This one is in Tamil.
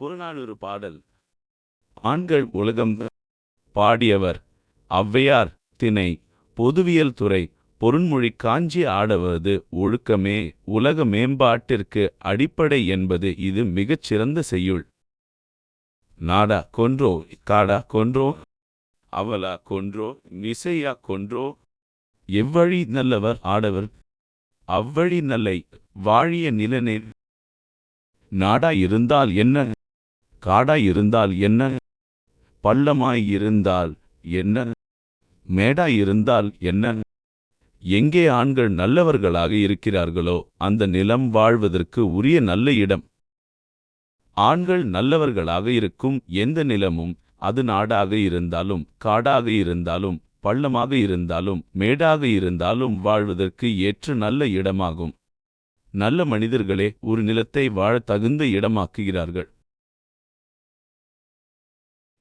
புறநானூறு பாடல். ஆண்கள் உலகம் பாடியவர். ஔவையார் திணை. பொதுவியல் துறை. பொருண்மொழி காஞ்சி ஆடவது ஒழுக்கமே. உலக மேம்பாட்டிற்கு அடிப்படை என்பது இது மிகச் சிறந்த செய்யுள். நாடா கொன்றோ. காடா கொன்றோ. அவலா கொன்றோ. மிசையா கொன்றோ. எவ்வழி நல்லவர் ஆடவர். அவ்வழி நல்லை. வாழிய நிலனே. நாடா இருந்தால் என்ன? காடாய் இருந்தால் என்ன? பள்ளமாய் இருந்தால் என்ன? மேடாய் இருந்தால் என்ன? எங்கே ஆண்கள் நல்லவர்களாக இருக்கிறார்களோ அந்த நிலம் வாழ்வதற்கு உரிய நல்ல இடம். ஆண்கள் நல்லவர்களாக இருக்கும் எந்த நிலமும் அது நாடாக இருந்தாலும் காடாக இருந்தாலும் பள்ளமாக இருந்தாலும் மேடாக இருந்தாலும் வாழ்வதற்கு ஏற்ற நல்ல இடமாகும். நல்ல மனிதர்களே ஒரு நிலத்தை வாழ தகுந்த இடமாக்குகிறார்கள்.